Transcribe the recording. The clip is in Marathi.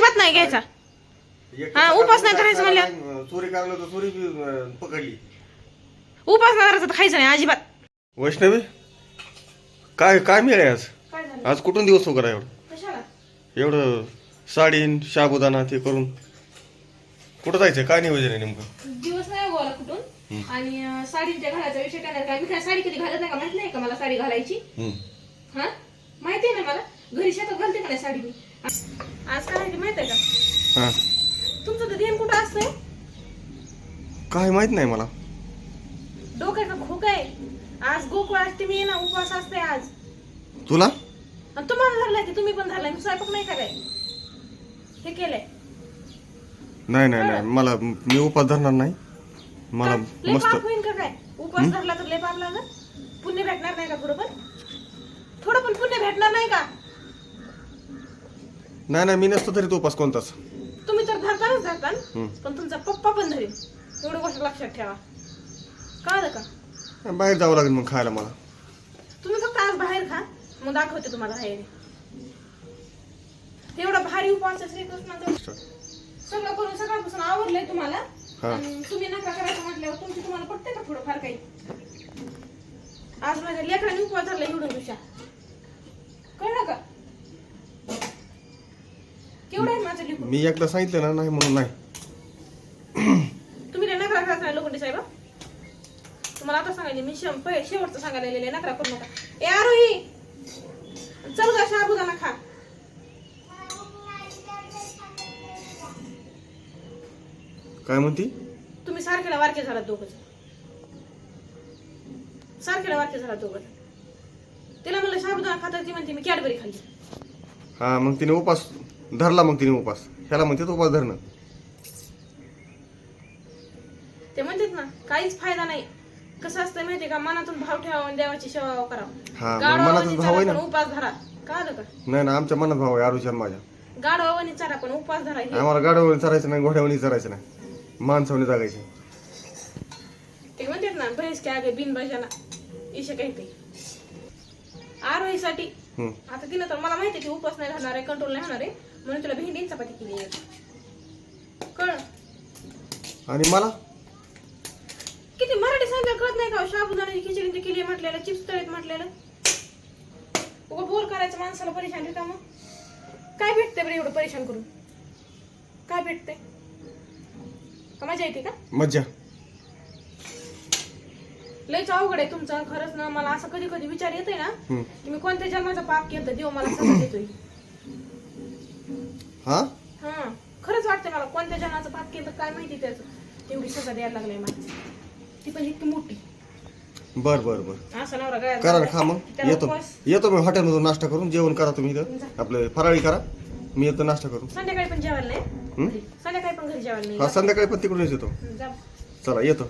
अजिबात नाही घ्यायचा. हा, उपास नाही करायचं. नाही, चोरी करायला तर चोरी पकडली. उपास नाही करायचा तर खायचं नाही अजिबात. वैष्णवी काय काय मिळाले आज? आज कुठून दिवस करा एवढं कशाला? एवढं साडीन शाबुदाना ते करून. कुठं जायचं काय नियोजन आहे नेमकं? दिवस नाही कुठून. आणि साडीच्या घालायचा विषय काय नाही काय मी काय साडी कधी घालत नाही का? माहीत नाही का मला साडी घालायची. हा? माहिती आहे ना मला? घरी शेतात घालते का नाही साडी मी? आज काय आहे ते माहीत आहे का? हा. तुमचं तर ध्येय कुठं असतंय? काय माहीत नाही मला. डोकं का खोक आहे? आज गोकुळ अष्टमी आहे ना उपवास असते आज. तुला? आणि तुम्हाला धरलाय की तुम्ही पण धरलाय मी स्वयंपाक नाही काय हे केलंय. नाही नाही नाही. मला मी उपास धरणार नाही. मला? लय मस्त होईन का काय? उपवास धरला तर लय पाप लागत पुण्य भेटणार नाही का थोडं पण थोडं पण पुण्य भेटणार नाही का? नाही नाही मी नसतो तरी तो उपास कोणताच. तुम्ही तर धरतानच धरता. पण तुमचा पप्पा पण धरेल एवढं गोष्ट लक्षात ठेवा. कळलं का? बाहेर जावं लागेल मग खायला मला. तुम्ही फक्त आज बाहेर खा मग दाखवते तुम्हाला बाहेर. एवढा भारी उपवास आहे श्रीकृष्णाचा. सगळं करून सकाळपासून आवडलंय तुम्हाला. हा. आणि तुम्ही नका करायचं म्हटल्यावर तुमची तुम्हाला पटतंय का थोडं फार काही? आज माझ्या लेकरांनी उपवास धरला एवढं दिवसा कळलं का केवढं आहे माझं लेकरू मी एकदा सांगितलं ना नाही म्हणून नाही. तुम्ही लय नकरा करायचा नाही लोखंडे साहेब हं? तुम्हाला आता सांगायचे मी शेव- पै- शेवटचं सांगायला गेलेले नकरा करू नका. ए आरोही! चल गा शाबुदाना खा. काय म्हणती? तुम्ही सारखेला वारके झाला दोघं सारखेला वारके झाला दोघं तिला म्हणलं शाबुदाना खाता ती म्हणते मी कॅडबरी खाल्ली. हा मग तिने उपास धरला मग तिने उपास. ह्याला म्हणते तो उपास धरणं. ते म्हणतात ना काहीच फायदा नाही. कसं असतं माहितीये का? मनातून भाव ठेवा आणि देवाची सेवा हा, करावं मग गाढवावानी मनातच भाव आहे चारा ना. पण उपास धरा. कळलं का नाही ना आमच्या मनात भाव आहे आरुषान माझ्या. गाढवावानी चारा पण उपास धरा हे. आम्हाला गाड्यावर चरायचं नाही घोड्यावर चरायचं नाही. माणसावणी जागायचं. ते म्हणतात ना भैस काय आगे बिन बजाना. इशे काही ते आरोहीसाठी. हम्म. आता तिनं तर मला माहिती आहे की उपास नाही राहणार आहे कंट्रोल नाही होणार आहे. म्हणून तुला भेंडी चपाती केली. आहे कळ. आणि मला? किती मराठी सांगायला कळत नाही का? शाबुदाण्याची खिचडी केली म्हटलेलं चिप्स तळीत म्हटलेलं उगा बोर करायचं माणसाला परेशान ठेवता मग? काय भेटते बरं एवढं परेशान करून? काय भेटते का मजा येते का? मज्जा. लयच अवघड आहे तुमचं खरंच ना. मला असं कधी कधी विचार येतोय ना. की मी कोणत्या जन्माचा पाप केलं देव मला सजा देतोय हा? हा खरंच वाटतंय मला. कोणत्या जन्माचं पाप केलं काय माहिती त्याचं. तेवढी सजा द्यायला लागलाय मला. ती पण इतकी मोठी. बर बर बर. असं नवरा गळ्यात करा ना. खा मग. त्याला येतो. उपवास. येतो मी हॉटेलमधून नाश्ता करून. जेवण करा तुम्ही इथं. आपलं फराळी करा. मी येतो नाश्ता करून. संध्याकाळी पण जेवायला नाही? हं? घरी. संध्याकाळी पण घरी जेवायला हा नाही संध्याकाळी पण तिकडूनच येतो. जा. चला येतो.